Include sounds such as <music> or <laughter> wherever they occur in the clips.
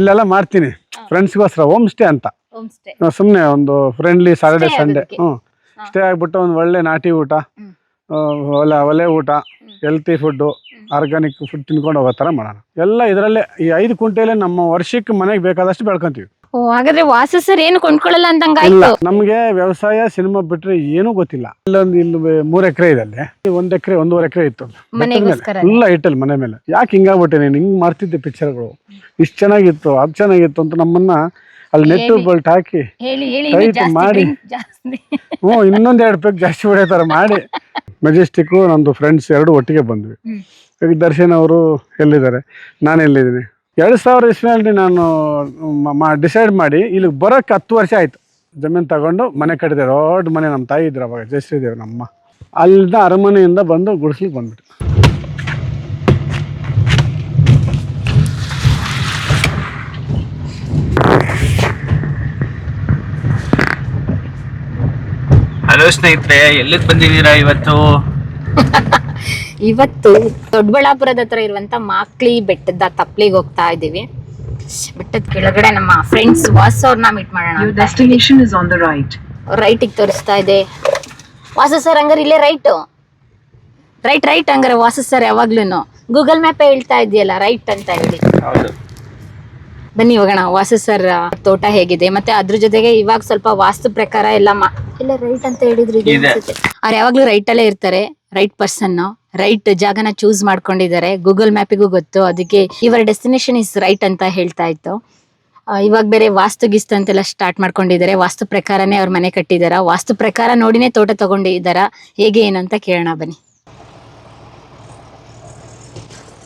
ಇಲ್ಲೆಲ್ಲ ಮಾಡ್ತೀನಿ. ಫ್ರೆಂಡ್ಸ್ಗೋಸ್ಕರ ಹೋಮ್ ಸ್ಟೇ ಅಂತ. ಸುಮ್ಮನೆ ಒಂದು ಫ್ರೆಂಡ್ಲಿ ಸಾಟರ್ಡೆ ಸಂಡೇ ಹ್ಞೂ ಸ್ಟೇ ಆಗ್ಬಿಟ್ಟು ಒಂದು ಒಳ್ಳೆ ನಾಟಿ ಊಟ ಒಲೆ ಒಲೆ ಊಟ ಹೆಲ್ತಿ ಫುಡ್ಡು ಆರ್ಗ್ಯಾನಿಕ್ ಫುಡ್ ತಿನ್ಕೊಂಡು ಹೋಗೋ ಥರ ಮಾಡೋಣ. ಎಲ್ಲ ಇದರಲ್ಲೇ ಈ ಐದು ಕುಂಟೆಲೆ ನಮ್ಮ ವರ್ಷಕ್ಕೆ ಮನೆಗೆ ಬೇಕಾದಷ್ಟು ಬೆಳ್ಕೊಂತೀವಿ. ಓ ಹಾಗಾದ್ರೆ ವಾಸ ಸರ್ ಏನು ಕೊಂಡ್ಕೊಳ್ಳಲ್ಲ ಇಲ್ಲ ಅಂದಂಗಾಯ್ತು ನಮಗೆ ವ್ಯವಸಾಯ ಸಿನಿಮಾ ಬಿಟ್ರೆ ಏನೂ ಗೊತ್ತಿಲ್ಲ. ಇಲ್ಲೊಂದು ಇಲ್ಲಿ ಮೂರು ಎಕರೆ ಇದೆ ಅಲ್ಲಿ. ಒಂದ್ ಎಕರೆ ಒಂದೂವರೆ ಎಕರೆ ಇತ್ತು ಮನೆಗೋಸ್ಕರ ಎಲ್ಲ ಇಟ್ಟಲ್ಲಿ ಮನೆ ಮೇಲೆ. ಯಾಕೆ ಹಿಂಗಾಗ್ಬಿಟ್ಟೆ ನೀನು? ಹಿಂಗ್ ಮಾಡ್ತಿದ್ದೆ ಪಿಕ್ಚರ್ಗಳು ಇಷ್ಟು ಚೆನ್ನಾಗಿತ್ತು ಅದು ಚೆನ್ನಾಗಿತ್ತು ಅಂತ ನಮ್ಮನ್ನ ಅಲ್ಲಿ ನೆಟ್ಟು ಬಲ್ಟ್ ಹಾಕಿ ಹೇಳಿ ಹೇಳಿ Tight ಇನ್ನು ಜಾಸ್ತಿ ಮಾಡಿ. drink ಜಾಸ್ತಿ. ಹ್ಞೂ ಇನ್ನೊಂದ್ ಎರಡು ಪೇಕ್ ಜಾಸ್ತಿ ಹೊಡೆಯೋ ಮಾಡಿ. ಮೆಜೆಸ್ಟಿಕ್ ನಂದು ಫ್ರೆಂಡ್ಸ್ ಎರಡು ಒಟ್ಟಿಗೆ ಬಂದ್ವಿ. ಈಗ ದರ್ಶನ್ ಅವರು ಎಲ್ಲಿದ್ದಾರೆ? ನಾನು ಎಲ್ಲಿದ್ದೀನಿ? ಎರಡು ಸಾವಿರ ಇಸ್ವಿಯಲ್ಲಿ ನಾನು ಮಾ ಡಿಸೈಡ್ ಮಾಡಿ ಇಲ್ಲಿಗೆ ಬರೋಕ್ಕೆ ಹತ್ತು ವರ್ಷ ಆಯಿತು. ಜಮೀನು ತಗೊಂಡು ಮನೆ ಕಟ್ಟಿದೆ ದೊಡ್ಡ ಮನೆ ನಮ್ಮ ತಾಯಿ ಇದ್ರು ಅವಾಗ ಜಯಶ್ರೀದೇವ್ ನಮ್ಮ ಅಲ್ಲಿಂದ ಅರಮನೆಯಿಂದ ಬಂದು ಗುಡಿಸ್ಲಿಕ್ಕೆ ಬಂದ್ಬಿಟ್ಟು ಹಲೋ ಸ್ನೇಹಿತರೆ ಎಲ್ಲಿಗೆ ಬಂದಿದ್ದೀರಾ ಇವತ್ತು? <laughs> ಇವತ್ತು ದೊಡ್ಡಬಳ್ಳಾಪುರದ ಹತ್ರ ಇರುವಂತ ಮಾಕ್ಲಿ ಬೆಟ್ಟದ ತಪ್ಪಲಿಗೆ ಹೋಗ್ತಾ ಇದೀವಿ ಬೆಟ್ಟದ ಕೆಳಗಡೆ ನಮ್ಮ ಫ್ರೆಂಡ್ಸ್ ವಾಸ ಅವ್ರನ್ನ ಮೀಟ್ ಮಾಡೋಣ ರೈಟ್ಗೆ on the right. ರೈಟಿಗೆ ತೋರಿಸ್ತಾ ಇದೆ. ವಾಸ ಸರ್ ಹಂಗಾರೆ ಇಲ್ಲೇ ರೈಟ್ ರೈಟ್ ರೈಟ್ ಹಂಗಾರೆ ವಾಸ ಸರ್ ಯಾವಾಗ್ಲೂ ಗೂಗಲ್ ಮ್ಯಾಪ್ ಹೇಳ್ತಾ ಇದೆಯಲ್ಲ ರೈಟ್ ಅಂತ ಹೇಳಿ. ಹೌದು. ಬನ್ನಿ ಹೋಗೋಣ ವಾಸ ಸರ್ ತೋಟ ಹೇಗಿದೆ? ಮತ್ತೆ ಅದ್ರ ಜೊತೆಗೆ ಇವಾಗ ಸ್ವಲ್ಪ ವಾಸ್ತು ಪ್ರಕಾರ ಎಲ್ಲ ಇಲ್ಲ ಎಲ್ಲ ರೈಟ್ ಅಂತ ಹೇಳಿದ್ರು. ಅವ್ರು ಯಾವಾಗ್ಲೂ ರೈಟ್ ಅಲ್ಲೇ ಇರ್ತಾರೆ. ರೈಟ್ ಪರ್ಸನ್ ರೈಟ್ ಜಾಗನ ಚೂಸ್ ಮಾಡ್ಕೊಂಡಿದ್ದಾರೆ. ಗೂಗಲ್ ಮ್ಯಾಪಿಗೂ ಗೊತ್ತು. ಅದಕ್ಕೆ ಇವರ ಡೆಸ್ಟಿನೇಷನ್ ಇಸ್ ರೈಟ್ ಅಂತ ಹೇಳ್ತಾ ಇತ್ತು. ಇವಾಗ ಬೇರೆ ವಾಸ್ತು ಗಿಸ್ತು ಅಂತೆಲ್ಲ ಸ್ಟಾರ್ಟ್ ಮಾಡ್ಕೊಂಡಿದ್ದಾರೆ. ವಾಸ್ತು ಪ್ರಕಾರನೇ ಅವ್ರ ಮನೆ ಕಟ್ಟಿದಾರ. ವಾಸ್ತು ಪ್ರಕಾರ ನೋಡಿನೇ ತೋಟ ತಗೊಂಡಿದ್ದಾರ ಹೇಗೆ ಏನಂತ ಅಂತ ಕೇಳೋಣ ಬನ್ನಿ.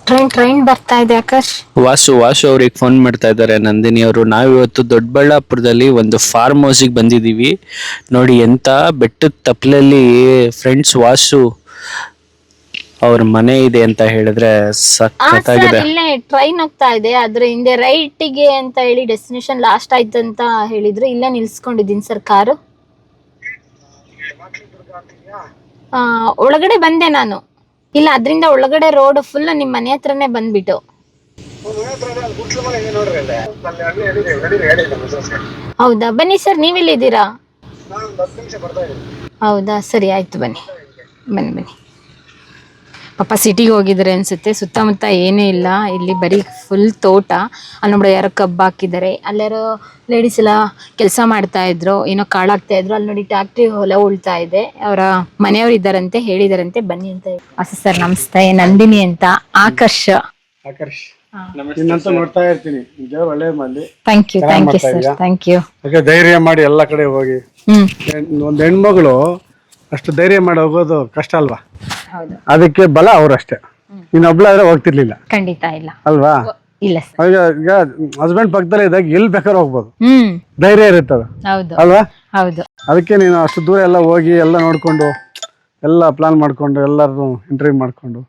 ಟ್ರೈನ್ ಟ್ರೈನ್ ಬರ್ತಾ ಇದೆ ಆಕಾಶ್. ವಾಸು ವಾಸು ಅವ್ರಿಗೆ ಫೋನ್ ಮಾಡ್ತಾ ಇದ್ದಾರೆ. ನಂದಿನಿ ಅವರು. ನಾವಿವತ್ತು ದೊಡ್ಡಬಳ್ಳಾಪುರದಲ್ಲಿ ಒಂದು ಫಾರ್ಮ್ ಹೌಸಿಗೆ ಬಂದಿದ್ದೀವಿ. ನೋಡಿ ಎಂತ ಬೆಟ್ಟದ ತಪ್ಪಲಲ್ಲಿ ಫ್ರೆಂಡ್ಸ್ ವಾಸು ಅವ್ರ ಮನೆ ಇದೆ ಅಂತ ಹೇಳಿದ್ರೆ ಆ ಸರ್ ಟ್ರೈನ್ ಹೋಗ್ತಾ ಇದೆ. ಅದ್ರ ಹಿಂದೆ ರೈಟಿಗೆ ಅಂತ ಹೇಳಿ ಡೆಸ್ಟಿನೇಷನ್ ಲಾಸ್ಟ್ ಆಯ್ತು ಅಂತ ಹೇಳಿದ್ರು. ಇಲ್ಲೇ ನಿಲ್ಸ್ಕೊಂಡಿದ್ದೀನಿ ಸರ್ ಕಾರು. ಆ, ಒಳಗಡೆ ಬಂದೆ ನಾನು. ಇಲ್ಲ ಅದರಿಂದ ಒಳಗಡೆ ರೋಡ್ ಫುಲ್ ನಿಮ್ ಮನೆ ಹತ್ರನೇ ಬಂದ್ಬಿಟ್ಟು. ಹೌದಾ? ಬನ್ನಿ ಸರ್ ನೀವೆಲ್ಲಿದ್ದೀರಾ? ಹೌದಾ? ಸರಿ ಆಯ್ತು ಬನ್ನಿ. ಬನ್ನಿ ಬನ್ನಿ. ಪಾಪ ಸಿಟಿಗೆ ಹೋಗಿದ್ರೆ ಅನ್ಸುತ್ತೆ. ಸುತ್ತಮುತ್ತ ಏನೂ ಇಲ್ಲ. ಇಲ್ಲಿ ಬರೀ ಫುಲ್ ತೋಟ. ಅಲ್ಲಿ ನೋಡಿ ಯಾರೋ ಕಬ್ಬು ಹಾಕಿದ್ದಾರೆ. ಅಲ್ಲಾರೋ ಲೇಡೀಸ್ ಎಲ್ಲ ಕೆಲಸ ಮಾಡ್ತಾ ಇದ್ರು. ಏನೋ ಕಾಳಾಗ್ತಾ ಇದ್ರು. ಅಲ್ಲಿ ನೋಡಿ ಟ್ಯಾಕ್ಟ್ರಿ ಹೊಲ ಉಳ್ತಾ ಇದೆ. ಅವರ ಮನೆಯವ್ರು ಇದ್ದಾರಂತೆ ಹೇಳಿದಾರಂತೆ. ಬನ್ನಿ ಅಂತ ಅಸ ಸರ್ ನಮಸ್ತೆ. ನಂದಿನಿ ಅಂತ. ಆಕರ್ಷ. ಆಕರ್ಷ್. ನಿನ್ನಂತ ನೋಡ್ತಾ ಇರ್ತೀನಿ. ದೇವ್ರು ಒಳ್ಳೆ ಮಂದಿ. Thank you thank you sir thank you ಯಾಕೆ ಧೈರ್ಯ ಮಾಡಿ ಎಲ್ಲ ಕಡೆ ಹೋಗಿ. ಒಂದ್ ಹೆಣ್ಮಗಳು ಅಷ್ಟು ಧೈರ್ಯ ಮಾಡಿ ಹೋಗೋದು ಕಷ್ಟ ಅಲ್ವಾ? ಹೌದು. ಅದಕ್ಕೆ ಬಲ ಅವ್ರಷ್ಟೇ. ಇನ್ನೊಬ್ಳಾದ್ರೆ ಹೋಗ್ತಿರ್ಲಿಲ್ಲ. ಖಂಡಿತ ಇಲ್ಲ. ಅಲ್ವಾ? ಇಲ್ಲ ಸರ್. ಈಗ ಈಗ ಹಸ್ಬೆಂಡ್ ಪಕ್ಕದಲ್ಲೇ ಇದ್ದಾಗ ಎಲ್ಲಿ ಬೇಕಾದ್ರೆ ಹೋಗ್ಬೋದು. ಹ್ಮ್. ಧೈರ್ಯ ಇರುತ್ತದ ಹೌದು. ಅಲ್ವಾ? ಹೌದು. ಅದಕ್ಕೆ ನೀನು ಅಷ್ಟು ದೂರ ಎಲ್ಲ ಹೋಗಿ ಎಲ್ಲ ನೋಡ್ಕೊಂಡು ಎಲ್ಲ ಪ್ಲಾನ್ ಮಾಡ್ಕೊಂಡು ಎಲ್ಲರೂ ಇಂಟರ್ವ್ಯೂ ಮಾಡ್ಕೊಂಡು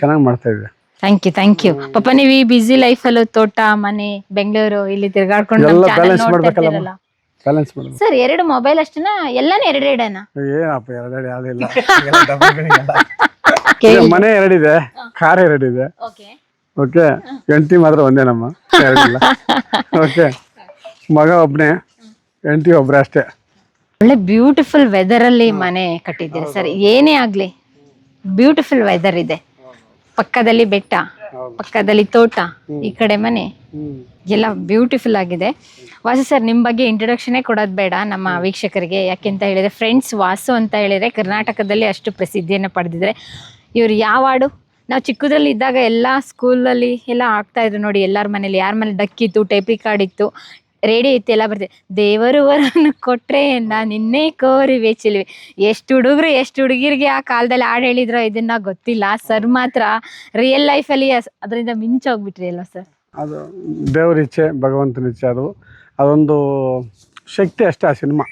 ಚೆನ್ನಾಗಿ ಮಾಡ್ತಾ ಇದ್ದೆ. ಥ್ಯಾಂಕ್ ಯು ಥ್ಯಾಂಕ್ ಯು ಪಾಪ ನೀವು ಈ ಬಿಸಿ ಲೈಫಲ್ಲೂ ತೋಟ ಮನೆ ಬೆಂಗಳೂರು ಇಲ್ಲಿ ತಿರ್ಗಾಡ್ಕೊಂಡು ಎಲ್ಲ ಬ್ಯಾಲೆನ್ಸ್ ಚಾನಲ್ balance ಮಾಡ್ಬೇಕಲ್ಲಮ್ಮ. ಬ್ಯಾಲೆನ್ಸ್ ಮಾಡೋದು ಸರ್ ಎರಡು ಮೊಬೈಲ್ ಅಷ್ಟೇನಾ? ಎಲ್ಲಾನು ಎರಡೆರಡೇನಾ ಏನಪ್ಪ ಎರಡೆರಡು <laughs> ಈಗ ಮನೆ ಎರಡಿದೆ ಕಾರ್ ಎರಡಿದೆ ಓಕೆ ಓಕೆ ಹೆಂಡತಿ ಮಾತ್ರ ಒಂದೇ ನಮ್ಮ ಎರಡಿಲ್ಲ ಓಕೆ <laughs> ಮಗ ಒಬ್ಬನೇ ಹೆಂಡತಿ ಒಬ್ರ ಅಷ್ಟೇ. ಒಳ್ಳೆ ಬ್ಯೂಟಿಫುಲ್ ವೆದರ್ ಅಲ್ಲಿ ಮನೆ ಕಟ್ಟಿದ್ದೀರಿ ಸರ್? ಏನೇ ಆಗ್ಲಿ ಬ್ಯೂಟಿಫುಲ್ ವೆದರ್ ಇದೆ. ಪಕ್ಕದಲ್ಲಿ ಬೆಟ್ಟ ಪಕ್ಕದಲ್ಲಿ ತೋಟ ಈ ಕಡೆ ಮನೆ. ಎಲ್ಲ ಬ್ಯೂಟಿಫುಲ್ ಆಗಿದೆ. ವಾಸು ಸರ್ ನಿಮ್ ಬಗ್ಗೆ ಇಂಟ್ರೊಡಕ್ಷನೇ ಕೊಡೋದು ಬೇಡ. ನಮ್ಮ ವೀಕ್ಷಕರಿಗೆ ಯಾಕೆಂತ ಹೇಳಿದ್ರೆ ಫ್ರೆಂಡ್ಸ್ ವಾಸು ಅಂತ ಹೇಳಿದ್ರೆ ಕರ್ನಾಟಕದಲ್ಲಿ ಅಷ್ಟು ಪ್ರಸಿದ್ಧಿಯನ್ನು ಪಡೆದಿದ್ರೆ ಇವ್ರು ಯಾವ ಹಾಡು? ನಾವು ಚಿಕ್ಕದ್ರಲ್ಲಿ ಇದ್ದಾಗ ಎಲ್ಲ ಸ್ಕೂಲಲ್ಲಿ ಎಲ್ಲ ಆಗ್ತಾ ಇದ್ರು ನೋಡಿ. ಎಲ್ಲರ ಮನೇಲಿ ಯಾರ ಮನೇಲಿ ಡಕ್ಕಿತ್ತು ಟೇಪಿ ಕಾರ್ಡ್ ಇತ್ತು. ರೇಡಿಯೋ ಇತ್ತು ಎಲ್ಲ ಬರ್ತಿದೆ ದೇವರು ವರನ್ನು ಕೊಟ್ರೆ ನಾ ನಿನ್ನೆ ಕೋರಿವೆ ಚಿಲ್ವೆ. ಎಷ್ಟು ಹುಡುಗರು ಎಷ್ಟು ಹುಡುಗಿರಿಗೆ ಆ ಕಾಲದಲ್ಲಿ ಹಾಡು ಹೇಳಿದ್ರೋ ಇದನ್ನ ಗೊತ್ತಿಲ್ಲ. ಸರ್ ಮಾತ್ರ ರಿಯಲ್ ಲೈಫಲ್ಲಿ ಅದರಿಂದ ಮಿಂಚೋಗ್ಬಿಟ್ರಿ ಅಲ್ವಾ ಸರ್? ಅದು ದೇವ್ರ ಇಚ್ಛೆ ಭಗವಂತನ ಇಚ್ಛೆ ಅದು. ಅದೊಂದು ಶಕ್ತಿ ಅಷ್ಟೇ ಆ ಸಿನಿಮಾ.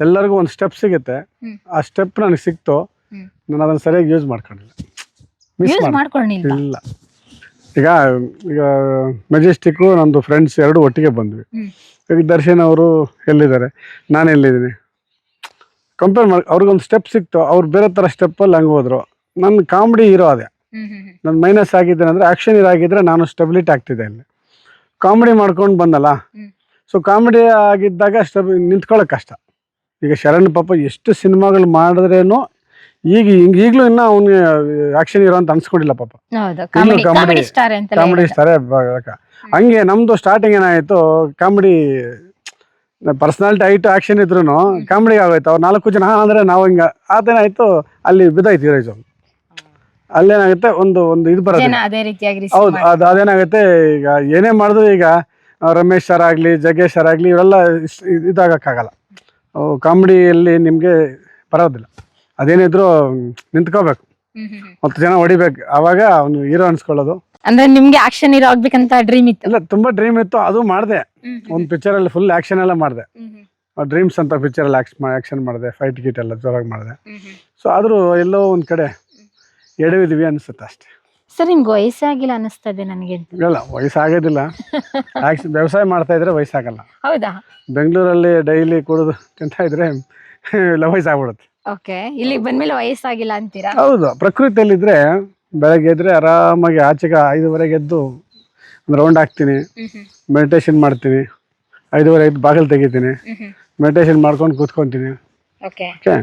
ಎಲ್ಲರಿಗೂ ಒಂದು ಸ್ಟೆಪ್ ಸಿಗುತ್ತೆ. ಆ ಸ್ಟೆಪ್ ನನಗೆ ಸಿಕ್ತು. ನಾನು ಅದನ್ನು ಸರಿಯಾಗಿ ಯೂಸ್ ಮಾಡ್ಕೊಂಡಿಲ್ಲ. ಮಿಸ್ ಮಾಡ್ಕೊಂಡಿಲ್ಲ ಇಲ್ಲ. ಈಗ ಈಗ ಮೆಜೆಸ್ಟಿಕ್ಕು ನಂದು ಫ್ರೆಂಡ್ಸ್ ಎರಡು ಒಟ್ಟಿಗೆ ಬಂದ್ವಿ. ಈಗ ದರ್ಶನ್ ಅವರು ಎಲ್ಲಿದ್ದಾರೆ? ನಾನು ಎಲ್ಲಿದ್ದೀನಿ? ಕಂಪೇರ್ ಮಾಡಿ ಅವ್ರಿಗೊಂದು ಸ್ಟೆಪ್ ಸಿಕ್ತು. ಅವ್ರು ಬೇರೆ ಥರ ಸ್ಟೆಪ್ಪಲ್ಲಿ ಹಂಗೆ ಹೋದ್ರು. ನನ್ನ ಕಾಮಿಡಿ ಇರೋ ಅದೇ ನನ್ನ ಮೈನಸ್ ಆಗಿದ್ದೇನೆ ಅಂದರೆ ಆ್ಯಕ್ಷನ್ ಇದಾಗಿದ್ದರೆ ನಾನು ಸ್ಟೆಬಿಲಿಟಿ ಆಗ್ತಿದ್ದೆ ಅಲ್ಲಿ. ಕಾಮಿಡಿ ಮಾಡ್ಕೊಂಡು ಬಂದಲ್ಲ. ಸೊ ಕಾಮಿಡಿ ಆಗಿದ್ದಾಗ ಸ್ಟೆಬಿ ನಿಂತ್ಕೊಳ್ಳೋಕೆ ಕಷ್ಟ. ಈಗ ಶರಣ್ ಪಾಪ ಎಷ್ಟು ಸಿನಿಮಾಗಳು ಮಾಡಿದ್ರೇನು ಈಗ ಹಿಂಗ ಈಗಲೂ ಇನ್ನ ಅವ್ನಿಗೆ ಆಕ್ಷನ್ ಇರೋ ಅಂತ ಅನ್ಸ್ಕೊಂಡಿಲ್ಲ ಪಾಪ. ಕಾಮಿಡಿ ಕಾಮಿಡಿ ಸ್ಟಾರ್ ಸ್ಟಾರೇ ಹಂಗೆ ನಮ್ದು ಸ್ಟಾರ್ಟಿಂಗ್ ಏನಾಯ್ತು ಕಾಮಿಡಿ ಪರ್ಸನಾಲಿಟಿ ಆಯ್ತು ಆಕ್ಷನ್ ಇದ್ರು ಕಾಮಿಡಿ ಆಗೋಯ್ತು. ಅವ್ರು ನಾಲ್ಕು ಜನ ಅಂದ್ರೆ ನಾವು ಹಿಂಗ. ಅದೇನಾಯ್ತು ಅಲ್ಲಿ ಬಿದ್ದಾಯ್ತು ಹೀರೋಯಿಸು ಅಲ್ಲೇನಾಗುತ್ತೆ ಒಂದು ಒಂದು ಇದು ಬರೋದು ಹೌದು ಅದು ಅದೇನಾಗುತ್ತೆ ಈಗ ಏನೇ ಮಾಡಿದ್ರು ಈಗ ರಮೇಶ್ ಸರ್ ಆಗಲಿ ಜಗ್ಗೇಶ್ ಸರ್ ಆಗಲಿ ಇವರೆಲ್ಲ ಇದಾಗಕ್ಕಾಗಲ್ಲ. ಕಾಮಿಡಿಯಲ್ಲಿ ನಿಮಗೆ ಬರೋದಿಲ್ಲ. ಅದೇನಿದ್ರು ನಿಂತ್ಕೋಬೇಕು. ಮತ್ತು ಜನ ಹೊಡಿಬೇಕು. ಆವಾಗ ಅವನು ಹೀರೋ ಅನ್ಸ್ಕೊಳ್ಳೋದು. ಅಂದ್ರೆ ನಿಮ್ಗೆ ಆಕ್ಷನ್ ಹೀರೋ ಆಗ್ಬೇಕಂತ ಡ್ರೀಮ್ ಇತ್ತು? ಇಲ್ಲ ತುಂಬಾ ಡ್ರೀಮ್ ಇತ್ತು. ಅದು ಮಾಡಿದೆ. ಒಂದು ಪಿಕ್ಚರಲ್ಲಿ ಫುಲ್ ಆಕ್ಷನ್ ಎಲ್ಲ ಮಾಡಿದೆ. ಡ್ರೀಮ್ಸ್ ಅಂತ ಪಿಕ್ಚರ್ ಅಲ್ಲಿ ಆಕ್ಷನ್ ಆ್ಯಕ್ಷನ್ ಮಾಡಿದೆ ಫೈಟ್ ಗೀಟ್ ಎಲ್ಲ ಜೋರಾಗಿ ಮಾಡಿದೆ. ಸೊ ಆದರೂ ಎಲ್ಲೋ ಒಂದ್ ಕಡೆ ಎಡವಿದ್ವಿ ಅನ್ಸುತ್ತೆ ಅಷ್ಟೇ. ಸರ್ ನಿಮ್ಗೆ ವಯಸ್ಸಾಗಿಲ್ಲ ಅನಿಸ್ತದೆ ನನಗೆ. ಇಲ್ಲ ವಯಸ್ಸಾಗೋದಿಲ್ಲ. ಆಕ್ಷನ್ ವ್ಯವಸಾಯ ಮಾಡ್ತಾ ಇದ್ರೆ ವಯಸ್ಸಾಗಲ್ಲ. ಹೌದಾ? ಬೆಂಗಳೂರಲ್ಲಿ ಡೈಲಿ ಕುಡಿದು ತಿಂತಾ ಇದ್ರೆ ಇಲ್ಲ ವಯಸ್ಸಾಗ್ಬಿಡುತ್ತೆ. ಓಕೆ ಇಲ್ಲಿ ಬಂದ್ಮೇಲೆ ವಯಸ್ಸಾಗಿಲ್ಲ ಅಂತೀರಾ? ಹೌದು. ಪ್ರಕೃತಿಯಲ್ಲಿದ್ರೆ ಬೆಳಗ್ಗೆ ಎದ್ರೆ ಆರಾಮಾಗಿ ಆಚೆಗೆ ಐದುವರೆಗೆ ಎದ್ದು ಒಂದು ರೌಂಡ್ ಹಾಕ್ತೀನಿ. ಮೆಡಿಟೇಷನ್ ಮಾಡ್ತೀನಿ. ಐದುವರೆ ಎದ್ದು ಬಾಗಿಲು ತೆಗಿತೀನಿ. ಮೆಡಿಟೇಷನ್ ಮಾಡ್ಕೊಂಡು ಕೂತ್ಕೊಂತೀನಿ. ಓಕೆ ಓಕೆ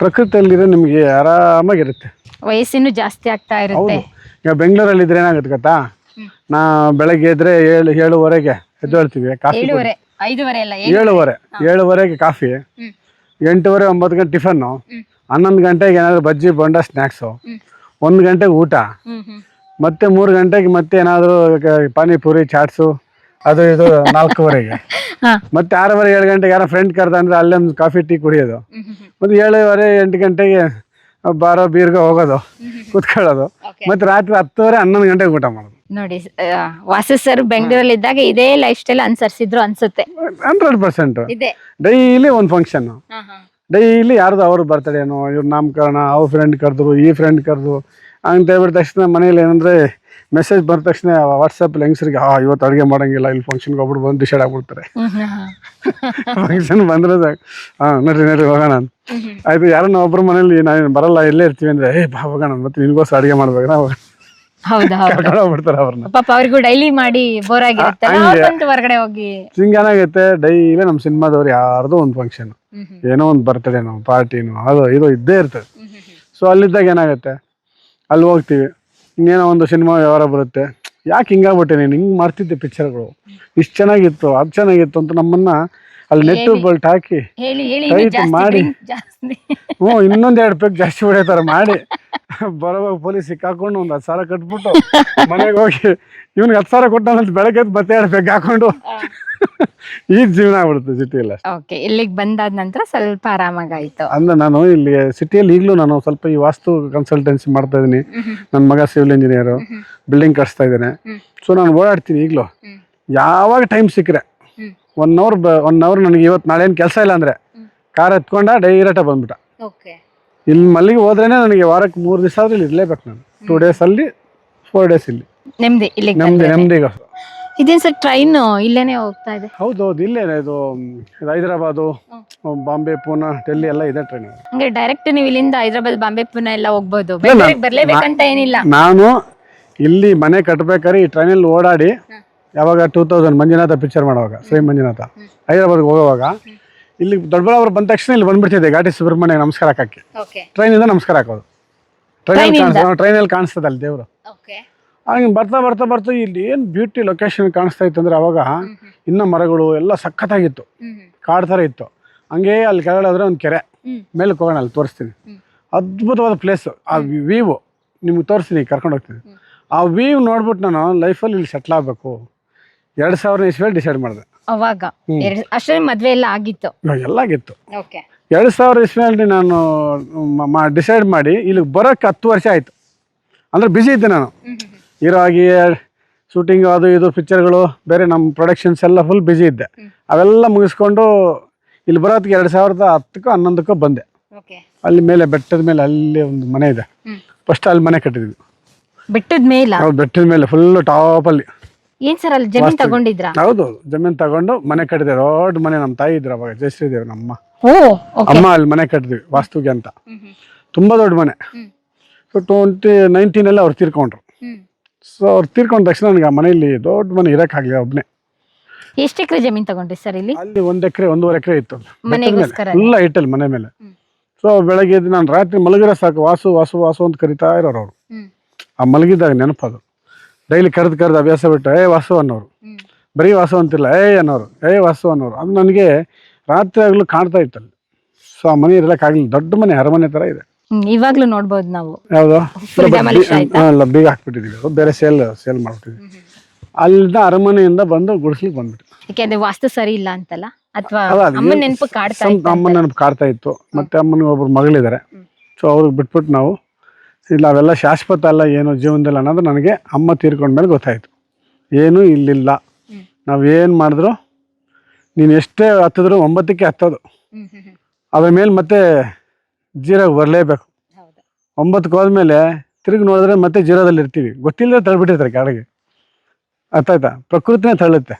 ಪ್ರಕೃತಿಯಲ್ಲಿರೋ ನಿಮಗೆ ಆರಾಮಾಗಿರುತ್ತೆ. ವಯಸ್ಸಿನ ಜಾಸ್ತಿ ಆಗ್ತಾ ಇರುತ್ತೆ. ಈಗ ಬೆಂಗಳೂರಲ್ಲಿ ಇದ್ರೆ ಏನಾಗುತ್ತೆ ಗೊತ್ತಾ? ನಾ ಬೆಳಗ್ಗೆ ಎದ್ರೆ ಏಳು ಏಳುವರೆಗೆ ಎದ್ದೇಳ್ತೀವಿ ಕಾಫಿ ಏಳುವರೆ ಏಳುವರೆಗೆ ಕಾಫಿ. ಎಂಟೂವರೆ ಒಂಬತ್ತು ಗಂಟೆ ಟಿಫನ್ನು. ಹನ್ನೊಂದು ಗಂಟೆಗೆ ಏನಾದರೂ ಬಜ್ಜಿ ಬೊಂಡ ಸ್ನ್ಯಾಕ್ಸು. ಒಂದು ಗಂಟೆಗೆ ಊಟ. ಮತ್ತೆ ಮೂರು ಗಂಟೆಗೆ ಮತ್ತೆ ಏನಾದರೂ ಪಾನಿಪುರಿ ಚಾಟ್ಸು ಅದು ಇದು <laughs> ನಾಲ್ಕೂವರೆಗೆ. ಮತ್ತೆ ಆರೂವರೆ ಏಳು ಗಂಟೆಗೆ ಯಾರೋ ಫ್ರೆಂಡ್ ಕರೆದ ಅಂದರೆ ಅಲ್ಲೇ ಒಂದು ಕಾಫಿ ಟೀ ಕುಡಿಯೋದು. ಮತ್ತೆ ಏಳುವರೆ ಎಂಟು ಗಂಟೆಗೆ ಬಾರೋ ಬೀರ್ಗೆ ಹೋಗೋದು ಕುತ್ಕೊಳ್ಳೋದು. ಮತ್ತೆ ರಾತ್ರಿ ಹತ್ತುವರೆ ಹನ್ನೊಂದು ಗಂಟೆಗೆ ಊಟ ಮಾಡೋದು. ನೋಡಿ ವಾಸು ಸರ್ ಬೆಂಗಳೂರಲ್ಲಿ ಇದ್ದಾಗ ಇದೇ ಲೈಫ್ ಸ್ಟೈಲ್ ಅನುಸರಿಸಿದ್ರು ಅನ್ಸುತ್ತೆ. ಹಂಡ್ರೆಡ್ ಪರ್ಸೆಂಟ್ ಇದೆ. ಡೈಲಿ ಒಂದು ಫಂಕ್ಷನ್ ಡೈಲಿ ಯಾರ್ದು ಅವ್ರ ಬರ್ತಡೇನೋ ಇವ್ರ ನಾಮಕರಣ ಅವ್ರ ಫ್ರೆಂಡ್ ಕರೆದ್ರು ಈ ಫ್ರೆಂಡ್ ಕರೆದು ಅಂತ ಹೇಳ್ಬಿಟ್ಟ ತಕ್ಷಣ ಮನೇಲಿ ಏನಂದ್ರೆ ಮೆಸೇಜ್ ಬಂದ ತಕ್ಷಣ ವಾಟ್ಸಪ್ ಹೆಂಗಸರಿಗೆ ಹಾ ಇವತ್ತು ಅಡುಗೆ ಮಾಡಂಗಿಲ್ಲ ಇಲ್ಲಿ ಫಂಕ್ಷನ್ಗೆ ಹೋಗ್ಬಿಟ್ಟು ಬಂದು ಡಿಸೈಡ್ ಆಗ್ಬಿಡ್ತಾರೆ. ಫಂಕ್ಷನ್ ಬಂದ್ರೆ ಹಾಂ ನಡ್ರಿ ನಡ್ರಿ ಹೋಗೋಣ ಅಂತ. ಆಯ್ತು ಯಾರನ್ನ ಒಬ್ಬರು ಮನೇಲಿ ನಾನು ಬರಲ್ಲ ಇಲ್ಲೇ ಇರ್ತೀವಿ ಅಂದ್ರೆ ಏ ಬಾ ಹೋಗೋಣ ಮತ್ತೆ ನಿನ್ಗೋಸ್ಕರ ಅಡುಗೆ ಮಾಡ್ಬೇಕು ನಾವು. ಹೌದಾ ಹೌದು. ಕರ್ಕೊಂಡು ಹೋಗ್ಬಿಡ್ತಾರೆ ಅವ್ರನ್ನ. ಪಾಪ ಅವ್ರಿಗೂ ಡೈಲಿ ಮಾಡಿ ಬೋರ್ ಆಗಿರುತ್ತೆ ಆ, ಹಂಗೆ. ಬಂತು ಹೊರಗಡೆ ಹೋಗಿ ಏನಾಗುತ್ತೆ ಡೈಲಿ ನಮ್ಮ ಸಿನಿಮಾದವ್ರು ಯಾರ್ದೋ ಒಂದ್ ಫಂಕ್ಷನ್ ಏನೋ ಒಂದು ಬರ್ತಡೇನೋ ಪಾರ್ಟಿನೋ ಅದು ಇದು ಇದ್ದೇ ಇರ್ತದೆ. ಸೊ ಅಲ್ಲಿದ್ದಾಗ ಏನಾಗುತ್ತೆ? ಅಲ್ಲಿ ಹೋಗ್ತೀವಿ. ಇನ್ನೇನೋ ಒಂದು ಸಿನಿಮಾ ವ್ಯವಹಾರ ಬರುತ್ತೆ. ಯಾಕೆ ಹಿಂಗಾಗ್ಬಿಟ್ಟೆ ನೀನು? ಹಿಂಗೆ ಮಾಡ್ತಿದ್ದೆ ಪಿಕ್ಚರ್ಗಳು ಇಷ್ಟು ಚೆನ್ನಾಗಿತ್ತು ಅದು ಚೆನ್ನಾಗಿತ್ತು ಅಂತ ನಮ್ಮನ್ನ ಅಲ್ಲಿ ನೆಟ್ಟು ಬಲ್ಟ್ ಹಾಕಿ ಹೇಳಿ ಹೇಳಿ ಜಾಸ್ತಿ ಮಾಡಿ. drink ಜಾಸ್ತಿ. ಹ್ಞೂ ಇನ್ನೊಂದು ಎರಡು ಪೇಕ್ ಜಾಸ್ತಿ ಹೊಡಿತಾರೆ ಮಾಡಿ. ಬರೋವಾಗ ಪೊಲೀಸ್ ಸಿಕ್ಕಾಕೊಂಡು ಒಂದ್ ಹತ್ತು ಸಾವಿರ ಕಟ್ಬಿಟ್ಟು ಮನೆಗೆ ಹೋಗಿ ಇವ್ನಿಗೆ ಹತ್ತು ಸಾವಿರ ಕೊಟ್ಟಾನಂತ ಬೆಳಗ್ಗೆ ಎದ್ದು ಬತ್ತೆ ಆಡ್ಬೇಕು ಹಾಕೊಂಡು. ಈ ಜೀವನ ಆಗ್ಬಿಡುತ್ತೆ ಸಿಟಿಯಲ್ಲಿ ಓಕೆ ಇಲ್ಲಿಗೆ ಬಂದಾದ ನಂತರ ಸ್ವಲ್ಪ ಆರಾಮಾಗಾಯ್ತು. ಅಂದ್ರೆ ನಾನು ಇಲ್ಲಿ ಸಿಟಿಯಲ್ಲಿ ಈಗಲೂ ನಾನು ಸ್ವಲ್ಪ ಈ ವಾಸ್ತು ಕನ್ಸಲ್ಟೆನ್ಸಿ ಮಾಡ್ತಾ ಇದ್ದೀನಿ. ನನ್ನ ಮಗ ಸಿವಿಲ್ ಇಂಜಿನಿಯರು ಬಿಲ್ಡಿಂಗ್ ಕಟ್ಸ್ತಾ ಇದ್ದೇನೆ. ಸೊ ನಾನು ಓಡಾಡ್ತೀನಿ ಈಗಲೂ. ಯಾವಾಗ ಟೈಮ್ ಸಿಕ್ಕರೆ? ಒನ್ ಅವರ್ ಒನ್ ಅವರ್ ನನಗೆ ಇವತ್ತು ನಾಳೆ ಏನು ಕೆಲಸ ಇಲ್ಲ ಅಂದರೆ ಕಾರ್ ಎತ್ಕೊಂಡ ಡೈರೆಕ್ಟಾಗಿ ಬಂದ್ಬಿಟ್ಟ. ಓಕೆ ಇಲ್ಲಿ ಮಲ್ಲಿಗೆ ಹೋದ್ರೇನೆ ನನಗೆ ವಾರಕ್ಕೆ ಮೂರು ದಿವಸ ಆದ್ರೆ ಇಲ್ಲಿ ಇರಲೇಬೇಕು ನಾನು. ಟೂ ಡೇಸ್ ಅಲ್ಲಿ ಫೋರ್ ಡೇಸ್ ಇಲ್ಲಿ. ನೆಮ್ಮದಿ ಇಲ್ಲಿ ನೆಮ್ಮದಿ ನೆಮ್ಮದಿಗೆ ಇದೇನು ಸರ್ ಟ್ರೈನ್ ಇಲ್ಲೇನೆ ಹೋಗ್ತಾ ಇದೆ? ಹೌದು ಹೌದು ಇಲ್ಲೇ ಇದು. ಇದು ಹೈದರಾಬಾದು ಬಾಂಬೆ ಪೂನಾ ಡೆಲ್ಲಿ ಎಲ್ಲ ಇದೆ ಟ್ರೈನ್ ಹಂಗೆ ಡೈರೆಕ್ಟ್ ನೀವು ಇಲ್ಲಿಂದ ಹೈದರಾಬಾದ್ ಬಾಂಬೆ ಪುನಾ ಎಲ್ಲ ಹೋಗ್ಬೋದು. ಬರ್ಲೇಬೇಕಂತ ಏನಿಲ್ಲ. ನಾನು ಇಲ್ಲಿ ಮನೆ ಕಟ್ಬೇಕಾದ್ರೆ ಈ ಟ್ರೈನಲ್ಲಿ ಓಡಾಡಿ ಯಾವಾಗ ಟೂ ತೌಸಂಡ್ ಮಂಜುನಾಥ ಪಿಕ್ಚರ್ ಮಾಡುವಾಗ ಶ್ರೀ ಮಂಜುನಾಥ ಹೈದರಾಬಾದ್ಗೆ ಹೋಗುವಾಗ ಇಲ್ಲಿ ದೊಡ್ಡಬಳ್ಳಾಪುರ ಬಂದ ತಕ್ಷಣ ಇಲ್ಲಿ ಬಂದ್ಬಿಡ್ತಿದ್ದೆ ಘಾಟಿ ಸುಬ್ರಹ್ಮಣ್ಯ ನಮಸ್ಕಾರ ಹಾಕಕ್ಕೆ. ಓಕೆ ಟ್ರೈನಿಂದ ನಮಸ್ಕಾರ ಹಾಕೋದು. ಟ್ರೈನ್ ಅಲ್ಲಿ ಟ್ರೈನಲ್ಲಿ ಕಾಣಿಸ್ತದೆ ಅಲ್ಲಿ ದೇವರು. ಹಂಗೆ ಬರ್ತಾ ಬರ್ತಾ ಬರ್ತಾ ಇಲ್ಲಿ ಏನು ಬ್ಯೂಟಿ ಲೊಕೇಶನ್ ಕಾಣಿಸ್ತಾ ಇತ್ತು ಅಂದ್ರೆ ಅವಾಗ ಇನ್ನ ಮರಗಳು ಎಲ್ಲ ಸಖತ್ತಾಗಿತ್ತು. ಕಾಡ್ ಥರ ಇತ್ತು. ಹಂಗೆ ಅಲ್ಲಿ ಕೆಳಗಡೆ ಹೋದ್ರೆ ಒಂದು ಕೆರೆ. ಮೇಲೆ ಹೋಗೋಣ ಅಲ್ಲಿ ತೋರಿಸ್ತೀನಿ. ಅದ್ಭುತವಾದ ಪ್ಲೇಸ್ ಆ ವೀವು ನಿಮ್ಗೆ ತೋರಿಸ್ತೀನಿ ಕರ್ಕೊಂಡು ಹೋಗ್ತೀನಿ. ಆ ವೀವ್ ನೋಡ್ಬಿಟ್ಟು ನಾನು ಲೈಫಲ್ಲಿ ಇಲ್ಲಿ ಸೆಟ್ಲ್ ಆಗಬೇಕು. ಎರಡು ಸಾವಿರ ಇಸ್ವಿಯಲ್ಲಿ ಡಿಸೈಡ್ ಮಾಡಿದೆ. ಅವಾಗ. ಅಷ್ಟೇ ಅಷ್ಟರಲ್ಲಿ ಮದ್ವೆ ಎಲ್ಲ ಆಗಿತ್ತು. ಎಲ್ಲ ಆಗಿತ್ತು. ಓಕೆ. ಎರಡು ಸಾವಿರ ಇಸ್ವಿಯಲ್ಲಿ ನಾನು ಡಿಸೈಡ್ ಮಾಡಿ ಇಲ್ಲಿಗೆ ಬರೋಕ್ಕೆ ಹತ್ತು ವರ್ಷ ಆಯಿತು. ಅಂದರೆ ಬ್ಯುಸಿ ಇದ್ದೆ ನಾನು. ಹೀರೋ ಆಗಿ ಶೂಟಿಂಗ್ ಅದು ಇದು ಪಿಕ್ಚರ್ಗಳು ಬೇರೆ ನಮ್ಮ ಪ್ರೊಡಕ್ಷನ್ಸ್ ಎಲ್ಲ ಫುಲ್ ಬ್ಯುಸಿ ಇದ್ದೆ. ಅವೆಲ್ಲ ಮುಗಿಸ್ಕೊಂಡು ಇಲ್ಲಿ ಬರೋದಕ್ಕೆ ಎರಡು ಸಾವಿರದ ಹತ್ತಕ್ಕೋ ಹನ್ನೊಂದಕ್ಕೋ ಬಂದೆ. ಓಕೆ. ಅಲ್ಲಿ ಮೇಲೆ ಬೆಟ್ಟದ ಮೇಲೆ ಅಲ್ಲಿ ಒಂದು ಮನೆ ಇದೆ. ಫಸ್ಟ್ ಅಲ್ಲಿ ಮನೆ ಕಟ್ಟಿದ್ವಿ. ಬೆಟ್ಟದ ಮೇಲೆ? ಬೆಟ್ಟದ ಮೇಲೆ ಫುಲ್ ಟಾಪಲ್ಲಿ ಏನ್ ಸರ್ ಅಲ್ಲಿ ಜಮೀನ್ ತಗೊಂಡಿದ್ರಾ? ಹೌದು ಜಮೀನ್ ತಗೊಂಡು ಮನೆ ಕಟ್ಟಿದೆ. ದೊಡ್ಡ ಮನೆ ನಮ್ಮ ತಾಯಿ ಇದ್ರ ಅವಾಗ ಜಯಶ್ರೀದೇವ್ ನಮ್ಮ ಓ ಓಕೆ ಅಮ್ಮ ಅಲ್ಲಿ ಮನೆ ಕಟ್ಟಿದ್ವಿ ವಾಸ್ತುಗೆ ಅಂತ. ತುಂಬಾ ದೊಡ್ಡ ಮನೆ. ಹ್ಮ್. ಸೊ ಟ್ವೆಂಟಿ ನೈನ್ಟೀನಲ್ಲಿ ಅವ್ರು ತೀರ್ಕೊಂಡ್ರು. ಸೊ ಅವ್ರು ತೀರ್ಕೊಂಡ ತಕ್ಷಣ ನನಗೆ ಆ ಮನೆಯಲ್ಲಿ ದೊಡ್ಡ ಮನೆ ಇರೋಕ್ಕಾಗಲಿಲ್ಲ ಒಬ್ಬನೇ ಎಷ್ಟು ಎಕರೆ ಜಮೀನ್ ತಗೊಂಡ್ರಿ ಸರ್ ಇಲ್ಲಿ? ಅಲ್ಲಿ ಒಂದ್ ಎಕರೆ ಒಂದೂವರೆ ಎಕರೆ ಇತ್ತು ಮನೆಗೋಸ್ಕರ ಎಲ್ಲ ಇಟ್ಟಲ್ಲಿ ಮನೆ ಮೇಲೆ. ಸೊ ಬೆಳಗ್ಗೆ ಎದ್ದು ನಾನು ರಾತ್ರಿ ಮಲಗಿರೋ ಸಾಕು. ವಾಸು ವಾಸು ವಾಸು ಅಂತ ಕರಿತಾ ಇರೋರು ಅವರು. ಹ್ಮ್. ಆ ಮಲಗಿದ್ದಾಗ ನೆನಪದು. ಡೈಲಿ ಕರೆದು ಕರೆದು ಅಭ್ಯಾಸ ಬಿಟ್ಟು ಏ ವಾಸು ಅನ್ನೋರು. ಬರೀ ವಾಸು ಅಂತಿಲ್ಲ ಏ ಅನ್ನೋರು. ಏ ವಾಸು ಅನ್ನೋರು. ಅದು ನನಗೆ ರಾತ್ರಿ ಆಗಲೂ ಕಾಣ್ತಾ ಇತ್ತಲ್ಲಿ. ಸೊ ಆ ಮನೆ ಇರಲಿಕ್ಕಾಗಲಿಲ್ಲ ದೊಡ್ಡ ಮನೆ ಅರಮನೆ ಥರ ಇದೆ. ಇವಾಗ್ಲೂ ನೋಡ್ಬೋದು ನಾವು. ಯಾವುದು? ಅಲ್ಲ ಬೀಗ ಹಾಕ್ಬಿಟ್ಟಿದ್ದೀವಿ ಅದು. ಬೇರೆ ಸೇಲ್ ಸೇಲ್ ಮಾಡ್ಬಿಟ್ಟಿದ್ವಿ. ಅಲ್ಲಿಂದ ಅರಮನೆಯಿಂದ ಬಂದು ಗುಡಿಸ್ಲಿಕ್ಕೆ ಬಂದ್ಬಿಟ್ಟು ಯಾಕೆಂದ್ರೆ ವಾಸ್ತು ಸರಿ ಇಲ್ಲ ಅಂತಲ್ಲ? ಅಥವಾ ಅಮ್ಮನ ನೆನಪು ಕಾಡ್ತಾ ಇತ್ತು ಮತ್ತೆ ಅಮ್ಮನ ಒಬ್ರು ಮಗಳಿದ್ದಾರೆ ಸೊ ಅವ್ರಿಗೆ ಬಿಟ್ಬಿಟ್ಟು ನಾವು ಇಲ್ಲ, ಅವೆಲ್ಲ ಶಾಶ್ವತ ಅಲ್ಲ, ಏನು ಜೀವನದಲ್ಲಿ ಅನ್ನೋದು ನನಗೆ ಅಮ್ಮ ತೀರ್ಕೊಂಡ್ಮೇಲೆ ಗೊತ್ತಾಯ್ತು. ಏನು ಇಲ್ಲಿಲ್ಲ. ನಾವೇನು ಮಾಡಿದ್ರು, ನೀನು ಎಷ್ಟೇ ಹತ್ತಿದ್ರು ಒಂಬತ್ತಕ್ಕೆ ಹತ್ತೋದು. ಅದ್ರ ಮೇಲೆ ಮತ್ತೆ ಜೀರೋಗೆ ಬರಲೇಬೇಕು. ಒಂಬತ್ತಕ್ಕೆ ಹೋದ್ಮೇಲೆ ತಿರುಗಿ ನೋಡಿದ್ರೆ ಮತ್ತೆ ಜೀರೋದಲ್ಲಿ ಇರ್ತೀವಿ. ಗೊತ್ತಿಲ್ಲದೆ ತಳ್ಬಿಟ್ಟಿರ್ತಾರೆ ಕೆಳಗೆ. ಅರ್ಥ ಆಯ್ತಾ? ಪ್ರಕೃತಿನೇ ತಳ್ಳುತ್ತೆ.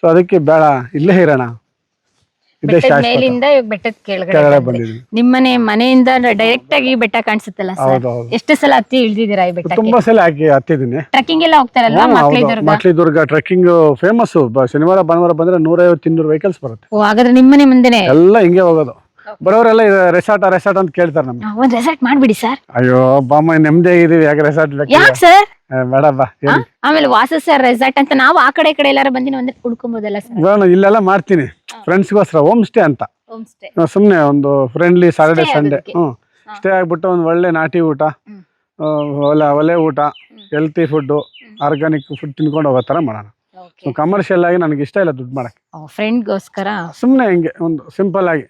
ಸೊ ಅದಕ್ಕೆ ಬೇಡ, ಇಲ್ಲೇ ಇರೋಣ. ಇದೇ ಬೆಟ್ಟದ ಮೇಲಿಂದ ಬೆಟ್ಟದ ಕೆಳಗಡೆ ಕೆಳಗಡೆ. ನಿಮ್ಮನೆ ಮನೆಯಿಂದ ಡೈರೆಕ್ಟ್ ಆಗಿ ಬೆಟ್ಟ ಕಾಣಿಸುತ್ತಲ್ಲ ಸರ್? ಹೌದು ಹೌದು. ಎಷ್ಟು ಸಲ ಹತ್ತಿ ಇಳಿದಿದ್ದೀರಾ ಈ ಬೆಟ್ಟಕ್ಕೆ? ತುಂಬಾ ಸಲ ಹಾಕಿ ಹತ್ತಿದ್ದೀನಿ. ಟ್ರೆಕ್ಕಿಂಗ್ ಎಲ್ಲ ಹೋಗ್ತಾರಲ್ವಾ ಮಕ್ಳಿದರ್ಗ? ಮಕ್ಳಿ ದುರ್ಗ ಟ್ರೆಕ್ಕಿಂಗ್ ಫೇಮಸ್ ಶನಿವಾರ ಭಾನುವಾರ ಬಂದ್ರೆ ನೂರೈವತ್ತು ಇನ್ನೂರು ವೆಹಿಕಲ್ಸ್ ಬರುತ್ತೆ. ಓ ಹಾಗಾದ್ರೆ ನಿಮ್ಮನೆ ಮುಂದೆನೆ? ಎಲ್ಲ ಹಿಂಗೆ ಹೋಗೋದು. ಬರೋರೆಲ್ಲ ರೆಸಾರ್ಟ್ ರೆಸಾರ್ಟ್ ಅಂತ ಕೇಳ್ತಾರೆ ನಮ್ಗೆ. ಒಂದ್ ರೆಸಾರ್ಟ್ ಮಾಡ್ಬಿಡಿ ಸರ್. ಅಯ್ಯೋ ಬಾಮ್ಮ ನೆಮ್ಮದಿ ಆಗಿದೀವಿ ಯಾಕೆ ರೆಸಾರ್ಟ್ ಯಾಕೆ ಸರ್? ಬೇಡ ಬಾ ಹೇಳಿ. ಆಮೇಲೆ ವಾಸ ಸರ್ ರೆಸಾರ್ಟ್ ಅಂತ ನಾವು ಆ ಕಡೆ ಈ ಕಡೆ ಎಲ್ಲಾರು ಬಂದಿನ ಒಂದೇ ಉಳ್ಕೊಬೋದಲ್ಲ ಸರ್ ಇಲ್ಲೆಲ್ಲ ಮಾಡ್ತೀನಿ. ಫ್ರೆಂಡ್ಸ್ಗೋಸ್ಕರ ಹೋಮ್ ಸ್ಟೇ ಅಂತ. ಹೋಮ್ ಸ್ಟೇ ಸುಮ್ಮನೆ ಒಂದು ಫ್ರೆಂಡ್ಲಿ ಸಾಟರ್ಡೆ ಸಂಡೇ ಹ್ಞೂ ಸ್ಟೇ ಆಗ್ಬಿಟ್ಟು ಒಂದು ಒಳ್ಳೆ ನಾಟಿ ಊಟ ಒಳ್ಳೆ ಒಲೆ ಊಟ ಹೆಲ್ತಿ ಫುಡ್ಡು ಆರ್ಗಾನಿಕ್ ಫುಡ್ ತಿನ್ಕೊಂಡು ಹೋಗೋ ಥರ ಮಾಡೋಣ. ಕಮರ್ಷಿಯಲ್ ಆಗಿ ನನಗೆ ಇಷ್ಟ ಇಲ್ಲ ದುಡ್ಡು ಮಾಡಕ್ಕೆ. ಫ್ರೆಂಡ್ಗೋಸ್ಕರ ಸುಮ್ಮನೆ ಹಿಂಗೆ ಒಂದು ಸಿಂಪಲ್ ಆಗಿ.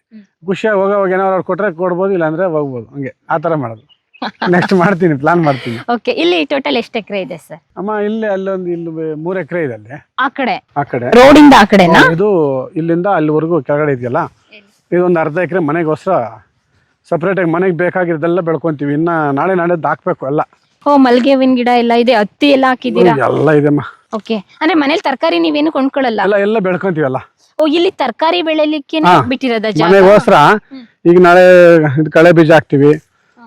ಖುಷಿಯಾಗಿ ಹೋಗೋವಾಗ ಏನಾದ್ರು ಅವ್ರು ಕೊಟ್ರೆ ಕೊಡ್ಬೋದು ಇಲ್ಲಾಂದ್ರೆ ಹೋಗ್ಬೋದು. ಹಂಗೆ ಆ ಥರ ಮಾಡೋದು. ನೆಕ್ಸ್ಟ್ ಮಾಡ್ತೀನಿ ಪ್ಲಾನ್ ಮಾಡ್ತೀನಿ. ಓಕೆ ಇಲ್ಲಿ ಟೋಟಲ್ ಎಷ್ಟು ಎಕರೆ ಇದೆ ಸರ್ ಅಮ್ಮ ಇಲ್ಲಿ ಅಲ್ಲೊಂದು ಇಲ್ಲಿ ಮೂರು ಎಕರೆ ಇದೆ ಅಲ್ಲಿ. ಆ ಕಡೆ? ಆ ಕಡೆ. ರೋಡ್ ಇಂದ ಆ ಕಡೆನಾ? ಇದು ಇಲ್ಲಿಂದ ಅಲ್ಲಿವರೆಗೂ ಕೆಳಗಡೆ ಇದೆಯಲ್ಲ? ಇದೊಂದು ಅರ್ಧ ಎಕರೆ ಮನೆಗೋಸ್ಕರ ಸಪ್ರೇಟಾಗಿ ಮನೆಗೆ ಬೇಕಾಗಿರೋದೆಲ್ಲ ಬೆಳ್ಕೊಂತೀವಿ. ಇನ್ನ ನಾಳೆ ನಾಳೆ ಹಾಕ್ಬೇಕು ಎಲ್ಲ. ಓ ಮಲ್ಗೆ ಹೂವಿನ ಗಿಡ ಎಲ್ಲ ಇದೆ ಹತ್ತಿ ಎಲ್ಲ ಹಾಕಿದೀರಾ ಎಲ್ಲ ಇದೆಮ್ಮ ಓಕೆ ಅಂದ್ರೆ ಮನೇಲಿ ತರಕಾರಿ ನೀವೇನು ಕೊಂಡ್ಕೊಳ್ಳಲ್ಲ ಎಲ್ಲ ಎಲ್ಲ ಬೆಳ್ಕೊಂತೀವಲ್ಲ? ಓ ಇಲ್ಲಿ ತರಕಾರಿ ಬೆಳೆಲಿಕ್ಕೆ ಹಾ. ಬಿಟ್ಟಿರೋದ ಜಾಗ? ಮನೆಗೋಸ್ಕರ ಈಗ ನಾಳೆ ಇದು ಕಳೆ ಬೀಜ ಹಾಕ್ತಿವಿ.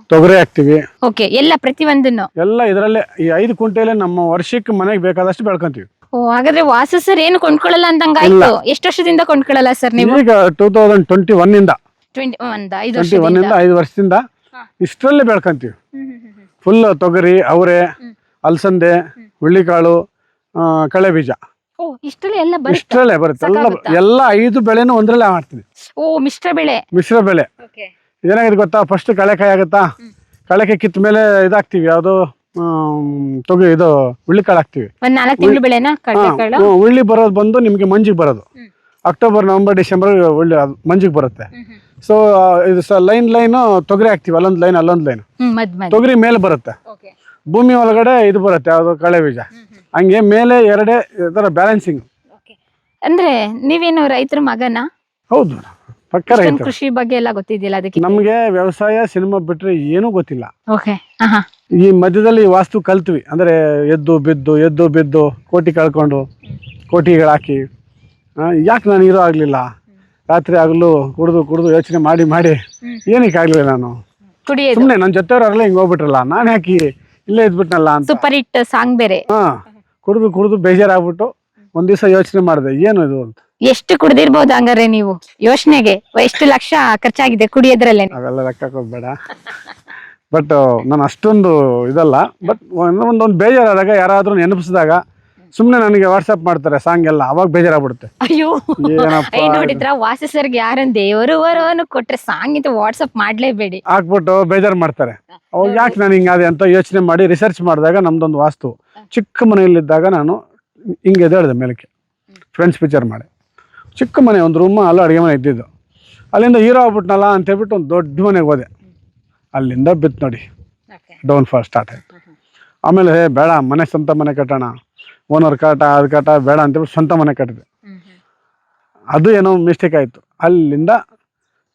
ತೊಗರಿ ಹಾಕ್ತಿವಿ. ಓಕೆ ಎಲ್ಲ ಪ್ರತಿಯೊಂದನ್ನು? ಎಲ್ಲ ಇದರಲ್ಲೇ ಈ ಐದು ಕುಂಟೆಲೆ ನಮ್ಮ ವರ್ಷಕ್ಕೆ ಮನೆಗೆ ಬೇಕಾದಷ್ಟು ಬೆಳ್ಕೊಂತೀವಿ. ಓ ಹಾಗಾದ್ರೆ ವಾಸ ಸರ್ ಏನು ಕೊಂಡ್ಕೊಳ್ಳಲ್ಲ ಅಂದಂಗಾಯ್ತು? ಎಷ್ಟು ವರ್ಷದಿಂದ ಕೊಂಡ್ಕೊಳ್ಳಲ್ಲ ಸರ್ ನೀವು? ಈಗ ಟೂ ತೌಸಂಡ್ ಟ್ವೆಂಟಿ ಒನ್ ಇಂದ. ಟ್ವೆಂಟಿ ಒಂದ್ ಐದು ಟ್ವೆಂಟಿ ಒನ್ ವರ್ಷದಿಂದ ಇಂದ ಐದು ವರ್ಷದಿಂದ ಇಷ್ಟರಲ್ಲೇ ಬೆಳ್ಕೊಂತೀವಿ. ಫುಲ್ ತೊಗರಿ ಅವರೆ ಅಲಸಂದೆ ಹುಳ್ಳಿಕಾಳು ಆ, ಕಳೆ ಬೀಜ. ಓ ಇಷ್ಟೆಲ್ಲ ಎಲ್ಲ ಬರುತ್ತೆ? ಇಷ್ಟರಲ್ಲೇ ಬರುತ್ತೆ. ಎಲ್ಲ ಸಾಕಾಗುತ್ತಾ? ಎಲ್ಲ ಐದು ಬೆಳೆನೂ ಒಂದ್ರಲ್ಲೇ ಮಾಡ್ತೀವಿ. ಓ ಮಿಶ್ರ ಬೆಳೆ. ಮಿಶ್ರ ಬೆಳೆ. ಏನಾಗಿದೆ ಗೊತ್ತಾ? ಫಸ್ಟ್ ಕಳೆಕಾಯಿ ಆಗುತ್ತಾ? ಕಳೆಕಾಯಿ ಕಿತ್ತ ಮೇಲೆ ಇದಾಗ್ತೀವಿ. ಯಾವುದು ತೊಗರಿ ಇದು ಹುಳ್ಳಿಕಾಳು ಹಾಕ್ತಿವಿ. ಉಳ್ಳಿ ನಾಲ್ಕು ತಿಂಗಳು ಬೆಳೆನಾ? ಹಾ, ಹುಳ್ಳಿ ಬರೋದು ಬಂದು ನಿಮಗೆ ಮಂಜಿಗೆ ಬರೋದು. ಅಕ್ಟೋಬರ್ ನವೆಂಬರ್ ಡಿಸೆಂಬರ್ ಅದು ಮಂಜಿಗೆ ಬರುತ್ತೆ. ಸೊ ಇದು ಸ ಲೈನ್ ಲೈನು ತೊಗರಿ ಹಾಕ್ತಿವಿ. ಅಲ್ಲೊಂದು ಲೈನ್ ಅಲ್ಲೊಂದು ಲೈನ್. ತೊಗರಿ ಮೇಲೆ ಬರುತ್ತೆ. ಭೂಮಿ ಒಳಗಡೆ ಇದು ಬರುತ್ತೆ ಯಾವುದು ಕಳೆ ಬೀಜ. ಹಂಗೆ ಮೇಲೆ ಎರಡೇ ಥರ ಬ್ಯಾಲೆನ್ಸಿಂಗ್ ಅಂದ್ರೆ ನೀವೇನು ರೈತರ ಮಗನ? ಹೌದು. ಪಕ್ಕ ಕೃಷಿ ಬಗ್ಗೆ ಎಲ್ಲ ಗೊತ್ತಿದ್ದಿಲ್ಲ ಅದಕ್ಕೆ? ನಮ್ಗೆ ವ್ಯವಸಾಯ ಸಿನಿಮಾ ಬಿಟ್ರೆ ಏನೂ ಗೊತ್ತಿಲ್ಲ. ಓಕೆ ಈ ಮಧ್ಯದಲ್ಲಿ ವಾಸ್ತು ಕಲ್ತ್ವಿ. ಅಂದ್ರೆ ಎದ್ದು ಬಿದ್ದು ಎದ್ದು ಬಿದ್ದು ಕೋಟಿ ಕಳ್ಕೊಂಡು ಕೋಟಿಗಳು ಹಾಕಿ ಯಾಕೆ ನಾನು ಇರೋ ಆಗಲಿಲ್ಲ? ರಾತ್ರಿ ಆಗಲು ಕುಡಿದು ಕುಡಿದು ಯೋಚನೆ ಮಾಡಿ ಮಾಡಿ ಏನಕ್ಕೆ ಆಗ್ಲಿಲ್ಲ ನಾನು? ಕುಡಿಯೋದು. ಸುಮ್ಮನೆ ನನ್ನ ಜೊತೆಯವ್ರೆಲ್ಲ ಹಿಂಗೆ ಹೋಗ್ಬಿಟ್ರಲ್ಲ ನಾನು ಯಾಕೆ ಇಲ್ಲೇ ಇದ್ಬಿಟ್ನಲ್ಲ ಅಂತ? ಸೂಪರ್ ಹಿಟ್ ಸಾಂಗ್ ಬೇರೆ. ಹಾಂ ಕುಡಿದು ಕುಡಿದು ಬೇಜಾರಾಗ್ಬಿಟ್ಟು ಒಂದು ದಿವಸ ಯೋಚನೆ ಮಾಡಿದೆ ಏನು ಇದು ಅಂತ. ಎಷ್ಟು ಕುಡ್ದಿರ್ಬೋದು ಹಂಗಾರೆ ನೀವು? ಯೋಚನೆಗೆ ಎಷ್ಟು ಲಕ್ಷ ಖರ್ಚಾಗಿದೆ ಕುಡಿಯೋದ್ರಲ್ಲೇ ಅವೆಲ್ಲ ಲೆಕ್ಕ ಹೋಗ್ಬೇಡ. ಬಟ್ ನಾನು ಅಷ್ಟೊಂದು ಇದಲ್ಲ ಬಟ್ ಒಂದೊಂದು ಬೇಜಾರಾದಾಗ ಯಾರಾದ್ರೂ ನೆನಪಿಸಿದಾಗ ಸುಮ್ನೆ ನನಗೆ ವಾಟ್ಸಪ್ ಮಾಡ್ತಾರೆ ಸಾಂಗ್ ಎಲ್ಲ ಅವಾಗ ಬೇಜಾರಾಗ್ಬಿಡುತ್ತೆ. ಅಯ್ಯೋ ಏನಪ್ಪ ಐ ನೋಡಿದ್ರ ವಾಸ ಸರ್ಗೆ ಯಾರನ್ ದೇವರು ವರವನ್ನು ಕೊಟ್ರೆ ಸಾಂಗ್ ಇದು ವಾಟ್ಸಪ್ ಮಾಡ್ಲೇಬೇಡಿ. ಹಾಕ್ಬಿಟ್ಟು ಬೇಜಾರು ಮಾಡ್ತಾರೆ. ಅವಾಗ ಯಾಕೆ ನಾನು ಹಿಂಗಾದೆ ಅಂತ ಯೋಚನೆ ಮಾಡಿ ರಿಸರ್ಚ್ ಮಾಡಿದಾಗ ನಮ್ದೊಂದು ವಾಸ್ತು. ಚಿಕ್ಕ ಮನೆಯಲ್ಲಿದ್ದಾಗ ನಾನು ಹಿಂಗೆ ಎದ್ದೇಳಿದೆ ಮೇಲಕ್ಕೆ. ಫ್ರೆಂಡ್ಸ್ ಪಿಕ್ಚರ್ ಮಾಡಿ. ಚಿಕ್ಕ ಮನೆ ಒಂದು ರೂಮ್ ಅಲ್ಲ ಅಡುಗೆ ಮನೆ ಇದ್ದಿದ್ದು. ಅಲ್ಲಿಂದ ಹೀರೋ ಆಗ್ಬಿಟ್ನಲ್ಲ ಅಂತ ಹೇಳ್ಬಿಟ್ಟು ಒಂದು ದೊಡ್ಡ ಮನೆಗೆ ಹೋದೆ. ಅಲ್ಲಿಂದ ಬಿತ್ತು ನೋಡಿ. ಡೌನ್ ಫಾಲ್ ಸ್ಟಾರ್ಟ್ ಆಯಿತು. ಆಮೇಲೆ ಹೇ ಬೇಡ ಮನೆ ಸ್ವಂತ ಮನೆ ಕಟ್ಟೋಣ. ಓನರ್ ಕಾಟ ಅದು ಕಾಟ ಬೇಡ ಅಂತೇಳ್ಬಿಟ್ಟು ಸ್ವಂತ ಮನೆ ಕಟ್ಟಿದೆ. ಅದು ಏನೋ ಮಿಸ್ಟೇಕ್ ಆಯಿತು. ಅಲ್ಲಿಂದ